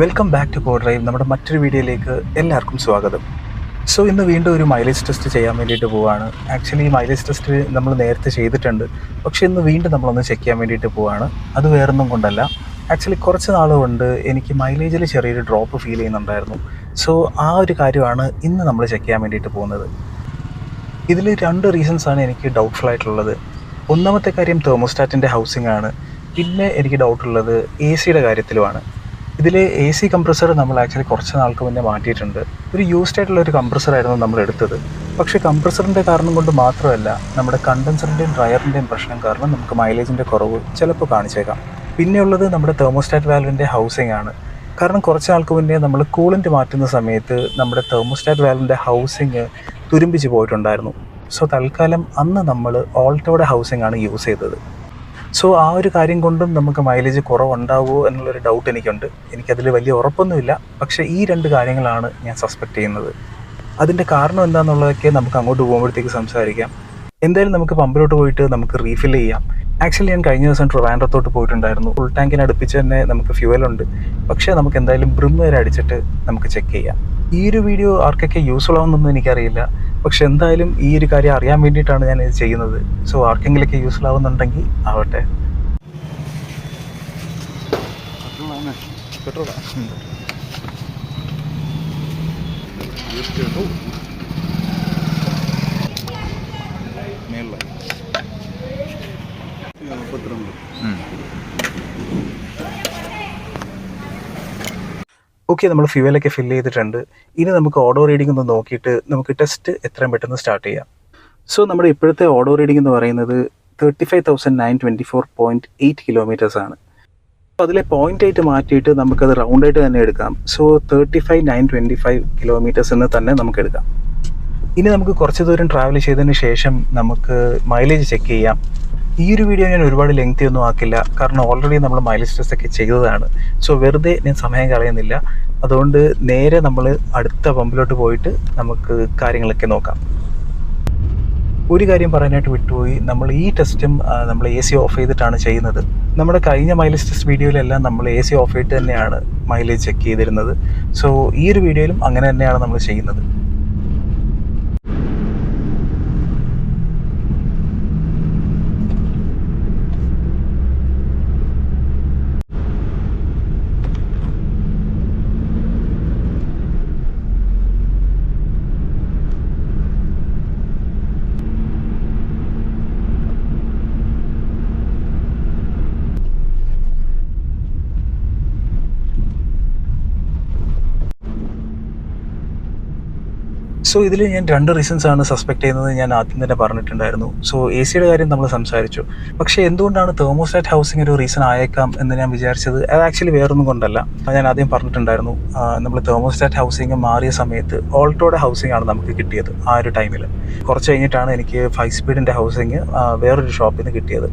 Welcome back to co drive നമ്മുടെ മറ്റൊരു വീഡിയോയിലേക്ക് എല്ലാവർക്കും സ്വാഗതം. സോ ഇന്ന് വീണ്ടും ഒരു മൈലേജ് ടെസ്റ്റ് ചെയ്യാൻ വേണ്ടിയിട്ട് പോവാണ്. ആക്ച്വലി ഈ മൈലേജ് ടെസ്റ്റ് നമ്മൾ നേരത്തെ ചെയ്തിട്ടുണ്ട്. പക്ഷേ ഇന്ന് വീണ്ടും നമ്മളൊന്ന് ചെക്ക് ചെയ്യാൻ വേണ്ടിയിട്ട് പോവാണ്. അത് വേറൊന്നും കൊണ്ടല്ല. ആക്ച്വലി കുറച്ച് നാൾ കൊണ്ട് എനിക്ക് മൈലേജിൽ ചെറിയൊരു ഡ്രോപ്പ് ഫീൽ ചെയ്യുന്നുണ്ടായിരുന്നു. സോ ആ ഒരു കാര്യമാണ് ഇന്ന് നമ്മൾ ചെക്ക് ചെയ്യാൻ വേണ്ടിയിട്ട് പോകുന്നത്. ഇതിൽ രണ്ട് റീസൺസ് ആണ് എനിക്ക് ഡൗട്ട്ഫുൾ ആയിട്ടുള്ളത്. ഒന്നാമത്തെ കാര്യം തെർമോസ്റ്റാറ്റിന്റെ ഹൗസിംഗ് ആണ്. പിന്നെ എനിക്ക് ഡൗട്ടുള്ളത് എ സിയുടെ കാര്യത്തിലുമാണ്. ഇതിൽ എ സി കംപ്രസർ നമ്മൾ ആക്ച്വലി കുറച്ച് നാൾക്ക് മുന്നേ മാറ്റിയിട്ടുണ്ട്. ഒരു യൂസ്ഡ് ആയിട്ടുള്ള ഒരു കംപ്രസർ ആയിരുന്നു നമ്മൾ എടുത്തത്. പക്ഷേ കംപ്രസറിന്റെ കാരണം കൊണ്ട് മാത്രമല്ല നമ്മുടെ കണ്ടൻസറിന്റെയും ഡ്രയറിന്റെയും പ്രശ്നം കാരണം നമുക്ക് മൈലേജിന്റെ കുറവ് ചിലപ്പോൾ കാണിച്ചേക്കാം. പിന്നെയുള്ളത് നമ്മുടെ തെർമോസ്റ്റാറ്റ് വാൽവിന്റെ ഹൗസിംഗ് ആണ്. കാരണം കുറച്ച് നാൾക്ക് മുന്നേ നമ്മൾ കൂളിന്റ് മാറ്റുന്ന സമയത്ത് നമ്മുടെ തെർമോസ്റ്റാറ്റ് വാൽവിന്റെ ഹൗസിങ് തുരുമ്പിച്ച് പോയിട്ടുണ്ടായിരുന്നു. സോ തൽക്കാലം അന്ന് നമ്മൾ ഓൾട്ടോയുടെ ഹൗസിംഗ് ആണ് യൂസ് ചെയ്തത്. സോ ആ ഒരു കാര്യം കൊണ്ടും നമുക്ക് മൈലേജ് കുറവുണ്ടാവുമോ എന്നുള്ളൊരു ഡൗട്ട് എനിക്കുണ്ട്. എനിക്കതിൽ വലിയ ഉറപ്പൊന്നുമില്ല. പക്ഷേ ഈ രണ്ട് കാര്യങ്ങളാണ് ഞാൻ സസ്പെക്ട് ചെയ്യുന്നത്. അതിന്റെ കാരണം എന്താണെന്നുള്ളതൊക്കെ നമുക്ക് അങ്ങോട്ട് പോകുമ്പോഴത്തേക്ക് സംസാരിക്കാം. എന്തായാലും നമുക്ക് പമ്പിലോട്ട് പോയിട്ട് നമുക്ക് റീഫിൽ ചെയ്യാം. ആക്ച്വലി ഞാൻ കഴിഞ്ഞ ദിവസം ട്രിവാൻഡ്രത്തോട്ട് പോയിട്ടുണ്ടായിരുന്നു. ഫുൾ ടാങ്കിന് അടുപ്പിച്ച് തന്നെ നമുക്ക് ഫ്യൂവലുണ്ട് പക്ഷേ നമുക്ക് എന്തായാലും ബ്രിം വരെ അടിച്ചിട്ട് നമുക്ക് ചെക്ക് ചെയ്യാം. ഈ ഒരു വീഡിയോ ആർക്കൊക്കെ യൂസ്ഫുൾ ആവുന്നൊന്നും എനിക്കറിയില്ല. പക്ഷെ എന്തായാലും ഈ ഒരു കാര്യം അറിയാൻ വേണ്ടിയിട്ടാണ് ഞാൻ ഇത് ചെയ്യുന്നത്. സോ ആർക്കെങ്കിലൊക്കെ യൂസ്ഫുൾ ആവുന്നുണ്ടെങ്കിൽ ആവട്ടെ. പെട്രോളാ? ഓക്കെ നമ്മൾ ഫ്യൂവലൊക്കെ ഫില്ല് ചെയ്തിട്ടുണ്ട്. ഇനി നമുക്ക് ഓഡോ റീഡിംഗ് ഒന്ന് നോക്കിയിട്ട് നമുക്ക് ടെസ്റ്റ് എത്രയും പെട്ടെന്ന് സ്റ്റാർട്ട് ചെയ്യാം. സോ നമ്മുടെ ഇപ്പോഴത്തെ ഓഡോ റീഡിംഗ് എന്ന് പറയുന്നത് thirty five thousand nine twenty four point eight kilometres ആണ്. അപ്പോൾ അതിലെ പോയിന്റ് ആയിട്ട് മാറ്റിയിട്ട് നമുക്കത് റൗണ്ട് ആയിട്ട് തന്നെ എടുക്കാം. So thirty five nine twenty five kilometres എന്ന് തന്നെ നമുക്ക് എടുക്കാം. ഇനി നമുക്ക് കുറച്ച് ദൂരം ട്രാവൽ ചെയ്തതിന് ശേഷം നമുക്ക് മൈലേജ് ചെക്ക് ചെയ്യാം. ഈ ഒരു വീഡിയോ ഞാൻ ഒരുപാട് ലെങ്തി ഒന്നും ആക്കില്ല. കാരണം ഓൾറെഡി നമ്മൾ മൈലേജ് ടെസ്റ്റ് ഒക്കെ ചെയ്തതാണ്. സോ വെറുതെ ഞാൻ സമയം കളയുന്നില്ല. അതുകൊണ്ട് നേരെ നമ്മൾ അടുത്ത പമ്പിലോട്ട് പോയിട്ട് നമുക്ക് കാര്യങ്ങളൊക്കെ നോക്കാം. ഒരു കാര്യം പറയാനായിട്ട് വിട്ടുപോയി. നമ്മൾ ഈ ടെസ്റ്റും നമ്മൾ എ സി ഓഫ് ചെയ്തിട്ടാണ് ചെയ്യുന്നത്. നമ്മുടെ കഴിഞ്ഞ മൈലേജ് ടെസ്റ്റ് വീഡിയോയിലെല്ലാം നമ്മൾ എ സി ഓഫ് ചെയ്തിട്ട് തന്നെയാണ് മൈലേജ് ചെക്ക് ചെയ്തിരുന്നത്. സോ ഈ ഒരു വീഡിയോയിലും അങ്ങനെ തന്നെയാണ് നമ്മൾ ചെയ്യുന്നത്. സോ ഇതിൽ ഞാൻ രണ്ട് റീസൺസ് ആണ് സസ്പെക്ട് ചെയ്യുന്നത് ഞാൻ ആദ്യം തന്നെ പറഞ്ഞിട്ടുണ്ടായിരുന്നു. സോ എ സിയുടെ കാര്യം നമ്മൾ സംസാരിച്ചു. പക്ഷേ എന്തുകൊണ്ടാണ് തെർമോസ്റ്റാറ്റ് ഹൗസിംഗ് ഒരു റീസൺ ആയേക്കാം എന്ന് ഞാൻ വിചാരിച്ചത്? അത് ആക്ച്വലി വേറൊന്നും കൊണ്ടല്ല. ഞാൻ ആദ്യം പറഞ്ഞിട്ടുണ്ടായിരുന്നു. നമ്മൾ തെർമോസ്റ്റാറ്റ് ഹൗസിംഗ് മാറിയ സമയത്ത് ഓൾട്ടോയുടെ ഹൗസിംഗ് ആണ് നമുക്ക് കിട്ടിയത് ആ ഒരു ടൈമിൽ കുറച്ച് കഴിഞ്ഞിട്ടാണ് എനിക്ക് ഫൈവ് സ്പീഡിന്റെ ഹൗസിംഗ് വേറൊരു ഷോപ്പിൽ നിന്ന് കിട്ടിയത്.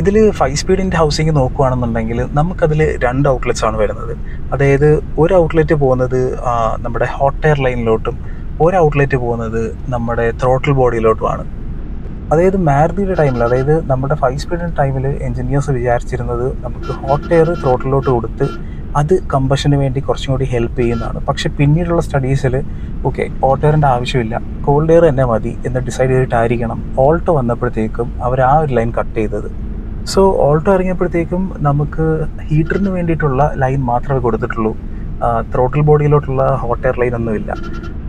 ഇതിൽ ഫൈവ് സ്പീഡിന്റെ ഹൗസിംഗ് നോക്കുകയാണെന്നുണ്ടെങ്കിൽ നമുക്കതിൽ രണ്ട് ഔട്ട്ലെറ്റ്സ് ആണ് വരുന്നത്. അതായത് ഒരു ഔട്ട്ലെറ്റ് പോകുന്നത് നമ്മുടെ ഹോട്ട് എയർ ലൈനിലോട്ടും ഒരു ഔട്ട്ലെറ്റ് പോകുന്നത് നമ്മുടെ ത്രോട്ടിൽ ബോഡിയിലോട്ടുമാണ് അതായത് മാരുതിയുടെ ടൈമിൽ അതായത് നമ്മുടെ ഫൈവ് സ്പീഡിന്റെ ടൈമിൽ എഞ്ചിനീയേഴ്സ് വിചാരിച്ചിരുന്നത് നമുക്ക് ഹോട്ട് എയർ ത്രോട്ടിലോട്ട് കൊടുത്ത് അത് കമ്പഷന് വേണ്ടി കുറച്ചും കൂടി ഹെൽപ്പ് ചെയ്യുന്നതാണ്. പക്ഷെ പിന്നീടുള്ള സ്റ്റഡീസിൽ ഓക്കെ ഹോട്ട് എയറിന്റെ ആവശ്യമില്ല കോൾഡ് എയർ തന്നെ മതി എന്ന് ഡിസൈഡ് ചെയ്തിട്ടായിരിക്കണം ഓൾട്ടോ വന്നപ്പോഴത്തേക്കും അവർ ആ ഒരു ലൈൻ കട്ട് ചെയ്തത്. സോ ഓൾട്ടോ ഇറങ്ങിയപ്പോഴത്തേക്കും നമുക്ക് ഹീറ്ററിന് വേണ്ടിയിട്ടുള്ള ലൈൻ മാത്രമേ കൊടുത്തിട്ടുള്ളൂ. ത്രോട്ടിൽ ബോഡിയിലോട്ടുള്ള ഹോട്ട് എയർ ലൈൻ ഒന്നുമില്ല.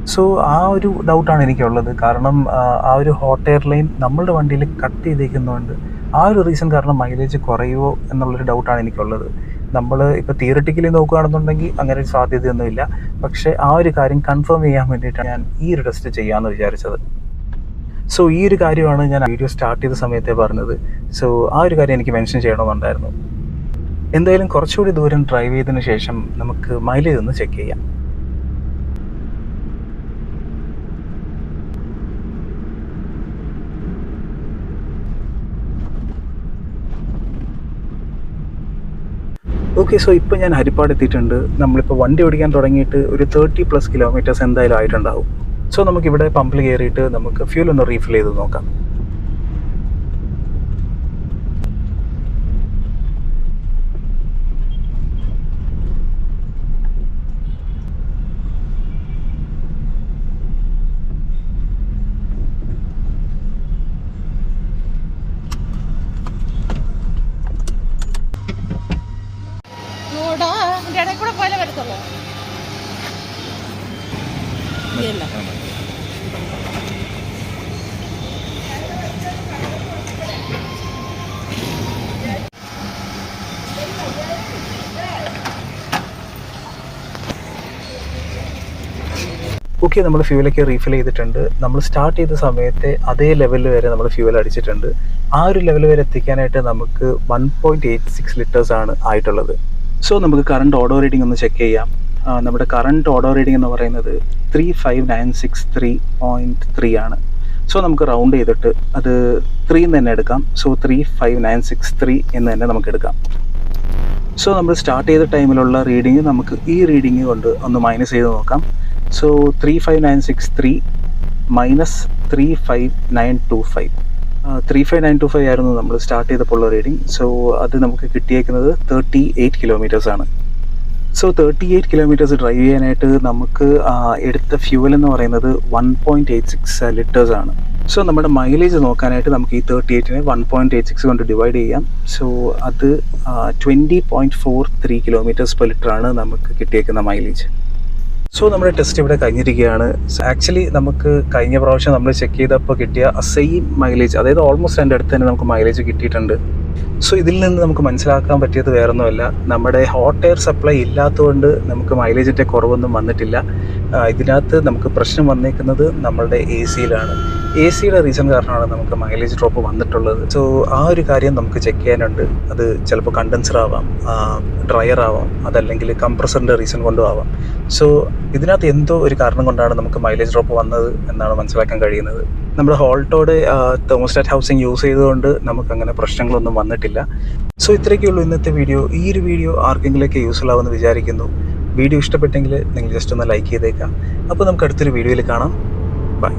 സോ ആ ഒരു ഡൗട്ടാണ് എനിക്കുള്ളത്. കാരണം ആ, ഒരു ഹോട്ട് എയർ ലൈൻ നമ്മളുടെ വണ്ടിയിൽ കട്ട് ചെയ്തേക്കുന്നതുകൊണ്ട് ആ ഒരു റീസൺ കാരണം മൈലേജ് കുറയുമോ എന്നുള്ളൊരു ഡൗട്ടാണ് എനിക്കുള്ളത്. നമ്മൾ ഇപ്പോൾ തിയറിറ്റിക്കലി നോക്കുകയാണെന്നുണ്ടെങ്കിൽ അങ്ങനെ ഒരു സാധ്യതയൊന്നുമില്ല. പക്ഷേ ആ ഒരു കാര്യം കൺഫേം ചെയ്യാൻ വേണ്ടിയിട്ടാണ് ഞാൻ ഈ ഒരു ടെസ്റ്റ് ചെയ്യാമെന്ന് വിചാരിച്ചത്. സോ ഈ ഒരു കാര്യമാണ് ഞാൻ വീഡിയോ സ്റ്റാർട്ട് ചെയ്ത സമയത്തെ പറഞ്ഞത്. സോ ആ ഒരു കാര്യം എനിക്ക് മെൻഷൻ ചെയ്യണമെന്നുണ്ടായിരുന്നു. എന്തായാലും കുറച്ചുകൂടി ദൂരം ഡ്രൈവ് ചെയ്തതിന് ശേഷം നമുക്ക് മൈലേജ് ഒന്ന് ചെക്ക് ചെയ്യാം. ഓക്കെ സോ ഇപ്പോൾ ഞാൻ ഹരിപ്പാട് എത്തിയിട്ടുണ്ട്. നമ്മളിപ്പോൾ വണ്ടി ഓടിക്കാൻ തുടങ്ങിയിട്ട് ഒരു തേർട്ടി പ്ലസ് കിലോമീറ്റേഴ്സ് എന്തായാലും ആയിട്ടുണ്ടാവും. സോ നമുക്കിവിടെ പമ്പിൽ കയറിയിട്ട് നമുക്ക് ഫ്യൂൽ ഒന്ന് റീഫിൽ ചെയ്ത് നോക്കാം. ഇടയിൽ പോലെ വരത്തുള്ളൂ. ഓക്കെ നമ്മൾ ഫ്യൂലൊക്കെ റീഫിൽ ചെയ്തിട്ടുണ്ട്. നമ്മൾ സ്റ്റാർട്ട് ചെയ്ത സമയത്തെ അതേ ലെവലിൽ വരെ നമ്മൾ ഫ്യൂവൽ അടിച്ചിട്ടുണ്ട്. ആ ഒരു ലെവൽ വരെ എത്തിക്കാനായിട്ട് നമുക്ക് വൺ പോയിന്റ് എയ്റ്റ് സിക്സ് ലിറ്റേഴ്സാണ് ആയിട്ടുള്ളത്. സോ നമുക്ക് കറണ്ട് ഓഡോ റീഡിംഗ് ഒന്ന് ചെക്ക് ചെയ്യാം. നമ്മുടെ കറണ്ട് ഓഡോ റീഡിംഗ് എന്ന് പറയുന്നത് three five nine six three point three ആണ്. സോ നമുക്ക് റൗണ്ട് ചെയ്തിട്ട് അത് ത്രീ എന്ന് തന്നെ എടുക്കാം. So three five nine six three എന്ന് തന്നെ നമുക്ക് എടുക്കാം. സോ നമ്മൾ സ്റ്റാർട്ട് ചെയ്ത ടൈമിലുള്ള റീഡിങ് നമുക്ക് ഈ റീഡിങ് കൊണ്ട് ഒന്ന് മൈനസ് ചെയ്ത് നോക്കാം. So three five nine six three minus three five nine two five three five nine two five ആയിരുന്നു നമ്മൾ സ്റ്റാർട്ട് ചെയ്തപ്പോൾ ഉള്ള റീഡിങ് സോ അത് നമുക്ക് കിട്ടിയേക്കുന്നത് തേർട്ടി എയ്റ്റ് കിലോമീറ്റേഴ്സ് ആണ്. So thirty eight kilometres drive ചെയ്യാനായിട്ട് നമുക്ക് എടുത്ത ഫ്യൂവൽ എന്ന് പറയുന്നത് one point eight six litres ആണ്. സോ നമ്മുടെ മൈലേജ് നോക്കാനായിട്ട് നമുക്ക് ഈ തേർട്ടി എയ്റ്റിനെ വൺ പോയിന്റ് എയ്റ്റ് സിക്സ് കൊണ്ട് ഡിവൈഡ് ചെയ്യാം. സോ അത് twenty point four three kilometres per litre ആണ് നമുക്ക് കിട്ടിയേക്കുന്ന മൈലേജ് സോ നമ്മുടെ ടെസ്റ്റ് ഇവിടെ കഴിഞ്ഞിരിക്കുകയാണ്. ആക്ച്വലി നമുക്ക് കഴിഞ്ഞ പ്രാവശ്യം നമ്മൾ ചെക്ക് ചെയ്തപ്പോൾ കിട്ടിയ സെയിം മൈലേജ് അതായത് ഓൾമോസ്റ്റ് എന്റെ അടുത്ത് തന്നെ നമുക്ക് മൈലേജ് കിട്ടിയിട്ടുണ്ട്. സോ ഇതിൽ നിന്ന് നമുക്ക് മനസ്സിലാക്കാൻ പറ്റിയത് വേറൊന്നുമല്ല. നമ്മുടെ ഹോട്ട് എയർ സപ്ലൈ ഇല്ലാത്തതുകൊണ്ട് നമുക്ക് മൈലേജിന്റെ കുറവൊന്നും വന്നിട്ടില്ല. ഇതിനകത്ത് നമുക്ക് പ്രശ്നം വന്നേക്കുന്നത് നമ്മളുടെ എ സിയിലാണ് എ സിയുടെ റീസൺ കാരണമാണ് നമുക്ക് മൈലേജ് ഡ്രോപ്പ് വന്നിട്ടുള്ളത്. സോ ആ ഒരു കാര്യം നമുക്ക് ചെക്ക് ചെയ്യാനുണ്ട്. അത് ചിലപ്പോൾ കണ്ടൻസർ ആവാം ഡ്രയർ ആവാം അതല്ലെങ്കിൽ കംപ്രസറിന്റെ റീസൺ കൊണ്ടും ആവാം. സോ ഇതിനകത്ത് എന്തോ ഒരു കാരണം കൊണ്ടാണ് നമുക്ക് മൈലേജ് ഡ്രോപ്പ് വന്നത് എന്നാണ് മനസ്സിലാക്കാൻ കഴിയുന്നത്. നമ്മൾ ഹോൾട്ടോട് തെർമോസ്റ്റാറ്റ് ഹൗസിംഗ് യൂസ് ചെയ്തുകൊണ്ട് നമുക്ക് അങ്ങനെ പ്രശ്നങ്ങളൊന്നും വന്നിട്ടില്ല. സോ ഇത്രയൊക്കെയുള്ളൂ ഇന്നത്തെ വീഡിയോ ഈ ഒരു വീഡിയോ ആർക്കെങ്കിലൊക്കെ യൂസ്ഫുൾ ആവുമെന്ന് വിചാരിക്കുന്നു. വീഡിയോ ഇഷ്ടപ്പെട്ടെങ്കിൽ നിങ്ങൾ ജസ്റ്റ് ഒന്ന് ലൈക്ക് ചെയ്തേക്കാം അപ്പോൾ നമുക്ക് അടുത്തൊരു വീഡിയോയിൽ കാണാം. ബൈ